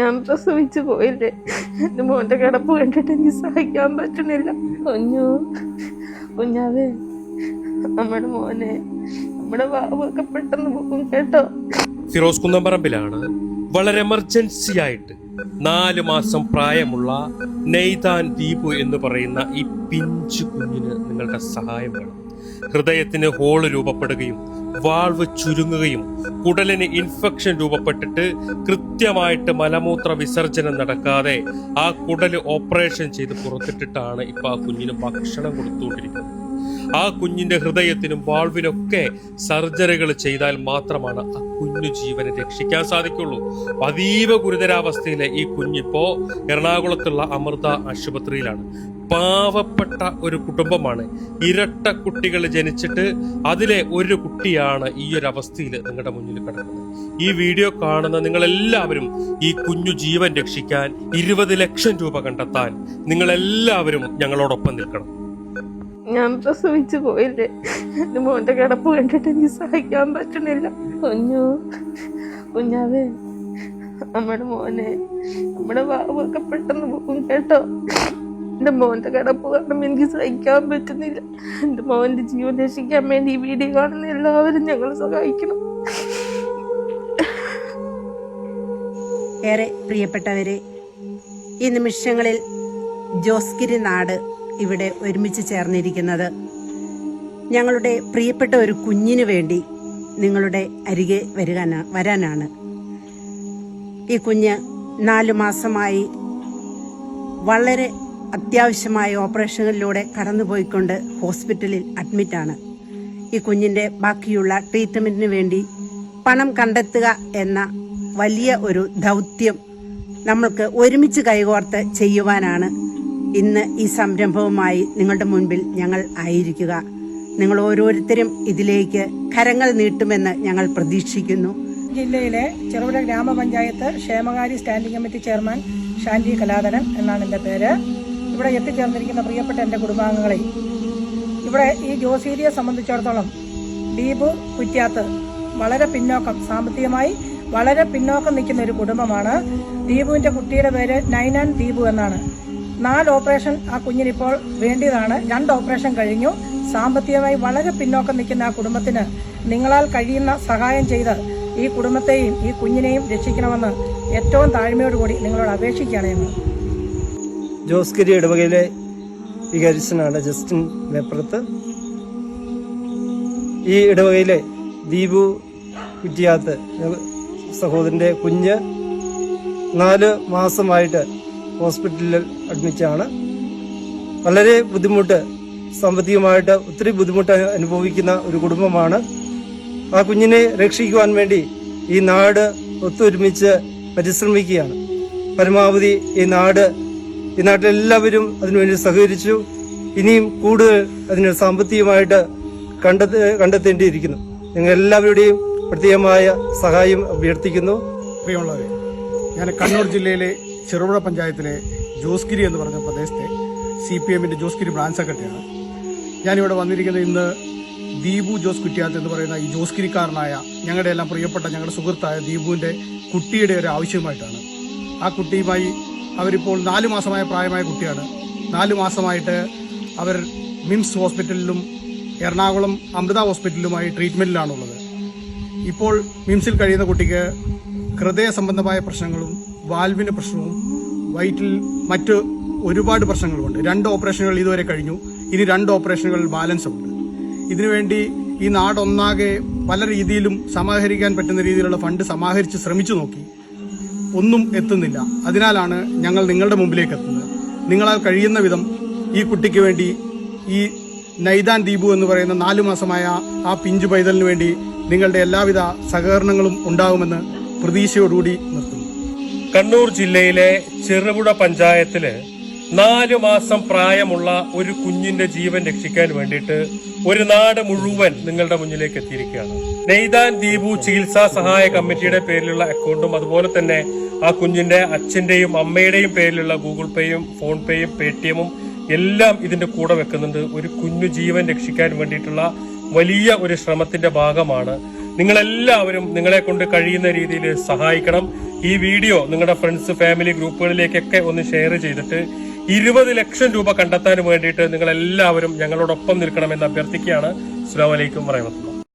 ഞാൻ പ്രസവിച്ചു പോയില്ലേ? എന്റെ മോന്റെ കിടപ്പ് കണ്ടിട്ട് എനിക്ക് സഹിക്കാൻ പറ്റണില്ല കുഞ്ഞു കുഞ്ഞാവേ. നമ്മുടെ മോനെ നമ്മുടെ വാവൊക്കെ പെട്ടെന്ന് പോകും കേട്ടോ. ഫിറോസ് കുന്നംപറമ്പിലാണ് വളരെ എമർജൻസി ആയിട്ട് നാല് മാസം പ്രായമുള്ള നെയ്താൻ ദീപു എന്ന് പറയുന്ന ഈ പിഞ്ചു കുഞ്ഞിന് നിങ്ങളുടെ സഹായം വേണം. ഹൃദയത്തിന് ഹോൾ രൂപപ്പെടുകയും വാൾവ് ചുരുങ്ങുകയും കുടലിന് ഇൻഫെക്ഷൻ രൂപപ്പെട്ടിട്ട് കൃത്യമായിട്ട് മലമൂത്ര വിസർജനം നടക്കാതെ ആ കുടൽ ഓപ്പറേഷൻ ചെയ്ത് പുറത്തിട്ടിട്ടാണ് ഇപ്പൊ ആ കുഞ്ഞിന് ഭക്ഷണം കൊടുത്തുകൊണ്ടിരിക്കുന്നത്. ആ കുഞ്ഞിന്റെ ഹൃദയത്തിനും വാൾവിനൊക്കെ സർജറികൾ ചെയ്താൽ മാത്രമാണ് ആ കുഞ്ഞു ജീവനെ രക്ഷിക്കാൻ സാധിക്കുള്ളൂ. അതീവ ഗുരുതരാവസ്ഥയിലെ ഈ കുഞ്ഞിപ്പോ എറണാകുളത്തുള്ള അമൃത ആശുപത്രിയിലാണ്. പാവപ്പെട്ട ഒരു കുടുംബമാണ്. ഇരട്ട കുട്ടികൾ ജനിച്ചിട്ട് അതിലെ ഒരു കുട്ടിയാണ് ഈ ഒരു അവസ്ഥയിൽ നിങ്ങളുടെ മുന്നിൽ കിടക്കുന്നത്. ഈ വീഡിയോ കാണുന്ന നിങ്ങളെല്ലാവരും ഈ കുഞ്ഞു ജീവൻ രക്ഷിക്കാൻ ഇരുപത് ലക്ഷം രൂപ കണ്ടെത്താൻ നിങ്ങളെല്ലാവരും ഞങ്ങളോടൊപ്പം നിൽക്കണം. ഞാൻ പ്രസവിച്ചു പോയില്ലേ? എന്റെ മോന്റെ കിടപ്പ് കണ്ടിട്ട് എനിക്ക് സഹിക്കാൻ പറ്റണില്ല. കുഞ്ഞു കുഞ്ഞാവേ നമ്മുടെ മോനെ നമ്മുടെ വാവൊക്കെ പെട്ടെന്ന് പോകും കേട്ടോ. എന്റെ മോന്റെ കിടപ്പ് കാണുമ്പോൾ എനിക്ക് സഹിക്കാൻ പറ്റുന്നില്ല. എന്റെ മോന്റെ ജീവൻ രക്ഷിക്കാൻ വേണ്ടി ഈ വീഡിയോ കാണുന്ന എല്ലാവരും ഞങ്ങൾ സഹായിക്കണം. ഏറെ പ്രിയപ്പെട്ടവരെ ഈ നിമിഷങ്ങളിൽ ജോസ്ഗിരി നാട് ഇവിടെ ഒരുമിച്ച് ചേർന്നിരിക്കുന്നത്. ഞങ്ങളുടെ പ്രിയപ്പെട്ട ഒരു കുഞ്ഞിനു വേണ്ടി നിങ്ങളുടെ അരികെ വരുകാനാ വരാനാണ്. ഈ കുഞ്ഞ് നാലു മാസമായി വളരെ അത്യാവശ്യമായ ഓപ്പറേഷനിലൂടെ കടന്നുപോയിക്കൊണ്ട് ഹോസ്പിറ്റലിൽ അഡ്മിറ്റാണ്. ഈ കുഞ്ഞിന്റെ ബാക്കിയുള്ള ട്രീറ്റ്മെന്റിന് വേണ്ടി പണം കണ്ടെത്തുക എന്ന വലിയ ഒരു ദൗത്യം നമ്മൾക്ക് ഒരുമിച്ച് കൈകോർത്ത് ചെയ്യുവാനാണ് ഇന്ന് ഈ സംരംഭവുമായി നിങ്ങളുടെ മുൻപിൽ ഞങ്ങൾ ആയിരിക്കുക. നിങ്ങൾ ഓരോരുത്തരും ഇതിലേക്ക് കരങ്ങൾ നീട്ടുമെന്ന് ഞങ്ങൾ പ്രതീക്ഷിക്കുന്നു. ജില്ലയിലെ ചെറുപുഴ ഗ്രാമപഞ്ചായത്ത് ക്ഷേമകാരി standing committee chairman Shandy Kaladharan എന്നാണ് എന്റെ പേര്. ഇവിടെ എത്തിച്ചേർന്നിരിക്കുന്ന പ്രിയപ്പെട്ട എന്റെ കുടുംബാംഗങ്ങളെ ഇവിടെ ഈ ജോസീരിയെ സംബന്ധിച്ചിടത്തോളം ദീപു കുറ്റ്യാത്ത് വളരെ പിന്നോക്കം സാമ്പത്തികമായി വളരെ പിന്നോക്കം നിൽക്കുന്ന ഒരു കുടുംബമാണ്. ദീപുവിന്റെ കുട്ടിയുടെ പേര് നൈനാൻ ദീപു എന്നാണ്. നാല് ഓപ്പറേഷൻ ആ കുഞ്ഞിനിപ്പോൾ വേണ്ടിയതാണ്. രണ്ട് ഓപ്പറേഷൻ കഴിഞ്ഞു. സാമ്പത്തികമായി വളരെ പിന്നോക്കം നിൽക്കുന്ന ആ കുടുംബത്തിന് നിങ്ങളാൽ കഴിയുന്ന സഹായം ചെയ്ത് ഈ കുടുംബത്തെയും ഈ കുഞ്ഞിനെയും രക്ഷിക്കണമെന്ന് ഏറ്റവും താഴ്മയോടുകൂടി നിങ്ങളോട് അപേക്ഷിക്കുകയാണ് ഞങ്ങൾ. ജോസ്ഗിരി ഇടവകയിലെ വികാരിച്ചനാണ് ജസ്റ്റിൻ വെപ്രത്ത് ഈ ഇടവകയിലെ ദീപു കുറ്റിയാത്ത് സഹോദരന്റെ കുഞ്ഞ് നാല് മാസമായിട്ട് ഹോസ്പിറ്റലിൽ അഡ്മിറ്റാണ്. വളരെ ബുദ്ധിമുട്ട് സാമ്പത്തികമായിട്ട് ഒത്തിരി ബുദ്ധിമുട്ട് അനുഭവിക്കുന്ന ഒരു കുടുംബമാണ്. ആ കുഞ്ഞിനെ രക്ഷിക്കുവാൻ വേണ്ടി ഈ നാട് ഒത്തൊരുമിച്ച് പരിശ്രമിക്കുകയാണ്. പരമാവധി ഈ നാട് ഈ നാട്ടിലെല്ലാവരും അതിനുവേണ്ടി സഹകരിച്ചു. ഇനിയും കൂടുതൽ അതിന് സാമ്പത്തികമായിട്ട് കണ്ടെത്ത കണ്ടെത്തേണ്ടിയിരിക്കുന്നു. ഞങ്ങൾ എല്ലാവരുടെയും പ്രത്യേകമായ സഹായം അഭ്യർത്ഥിക്കുന്നു. പ്രിയമുള്ളവരെ ഞാൻ കണ്ണൂർ ജില്ലയിലെ ചെറുപുഴ പഞ്ചായത്തിലെ ജോസ്ഗിരി എന്ന് പറഞ്ഞ പ്രദേശത്തെ സി പി എമ്മിന്റെ ജോസ്ഗിരി ബ്രാഞ്ച് സെക്രട്ടറിയാണ്. ഞാനിവിടെ വന്നിരിക്കുന്നത് ഇന്ന് ദീപു ജോസ് കുറ്റിയാത്ത് എന്ന് പറയുന്ന ഈ ജോസ്ഗിരിക്കാരനായ ഞങ്ങളുടെ എല്ലാം പ്രിയപ്പെട്ട ഞങ്ങളുടെ സുഹൃത്തായ ദീപുവിന്റെ കുട്ടിയുടെ ഒരു ആവശ്യമായിട്ടാണ്. ആ കുട്ടിയുമായി അവരിപ്പോൾ നാല് മാസമായ പ്രായമായ കുട്ടിയാണ്. നാല് മാസമായിട്ട് അവർ മിംസ് ഹോസ്പിറ്റലിലും എറണാകുളം അമൃത ഹോസ്പിറ്റലിലുമായി ട്രീറ്റ്മെന്റിലാണുള്ളത് ഇപ്പോൾ മിംസിൽ കഴിയുന്ന കുട്ടിക്ക് ഹൃദയ സംബന്ധമായ പ്രശ്നങ്ങളും വാൽവിന് പ്രശ്നവും വയറ്റിൽ മറ്റ് ഒരുപാട് പ്രശ്നങ്ങളുമുണ്ട്. രണ്ട് ഓപ്പറേഷനുകൾ ഇതുവരെ കഴിഞ്ഞു. ഇനി രണ്ട് ഓപ്പറേഷനുകൾ ബാലൻസ് ഉണ്ട് ഇതിനുവേണ്ടി ഈ നാടൊന്നാകെ പല രീതിയിലും സമാഹരിക്കാൻ പറ്റുന്ന രീതിയിലുള്ള ഫണ്ട് സമാഹരിച്ച് ശ്രമിച്ചു നോക്കി. ഒന്നും എത്തുന്നില്ല. അതിനാലാണ് ഞങ്ങൾ നിങ്ങളുടെ മുമ്പിലേക്ക് എത്തുന്നത്. നിങ്ങളാൽ കഴിയുന്ന വിധം ഈ കുട്ടിക്ക് വേണ്ടി ഈ നൈദാൻ ദീപു എന്ന് പറയുന്ന നാലു മാസമായ ആ പിഞ്ചു പൈതലിന് വേണ്ടി നിങ്ങളുടെ എല്ലാവിധ സഹകരണങ്ങളും ഉണ്ടാകുമെന്ന് പ്രതീക്ഷയോടുകൂടി നിർത്തുന്നു. കണ്ണൂർ ജില്ലയിലെ ചെറുപുഴ പഞ്ചായത്തിൽ നാലു മാസം പ്രായമുള്ള ഒരു കുഞ്ഞിന്റെ ജീവൻ രക്ഷിക്കാൻ വേണ്ടിയിട്ട് ഒരു നാട് മുഴുവൻ നിങ്ങളുടെ മുന്നിലേക്ക് എത്തിയിരിക്കുകയാണ്. നെയ്താൻ ദീപു ചികിത്സാ സഹായ കമ്മിറ്റിയുടെ പേരിലുള്ള അക്കൗണ്ടും അതുപോലെ തന്നെ ആ കുഞ്ഞിന്റെ അച്ഛന്റെയും അമ്മയുടെയും പേരിലുള്ള ഗൂഗിൾ പേയും ഫോൺ പേയും പേടിഎമ്മും എല്ലാം ഇതിന്റെ കൂടെ വെക്കുന്നുണ്ട്. ഒരു കുഞ്ഞു ജീവൻ രക്ഷിക്കാൻ വേണ്ടിയിട്ടുള്ള വലിയ ഒരു ശ്രമത്തിന്റെ ഭാഗമാണ് നിങ്ങളെല്ലാവരും നിങ്ങളെ കൊണ്ട് കഴിയുന്ന രീതിയിൽ സഹായിക്കണം. ഈ വീഡിയോ നിങ്ങളുടെ ഫ്രണ്ട്സ് ഫാമിലി ഗ്രൂപ്പുകളിലേക്കൊക്കെ ഒന്ന് ഷെയർ ചെയ്തിട്ട് ഇരുപത് ലക്ഷം രൂപ കണ്ടെത്താൻ വേണ്ടിയിട്ട് നിങ്ങളെല്ലാവരും ഞങ്ങളോടൊപ്പം നിൽക്കണമെന്ന് അഭ്യർത്ഥിക്കുകയാണ്. അസ്സാം വലൈക്കും പറയുന്നത്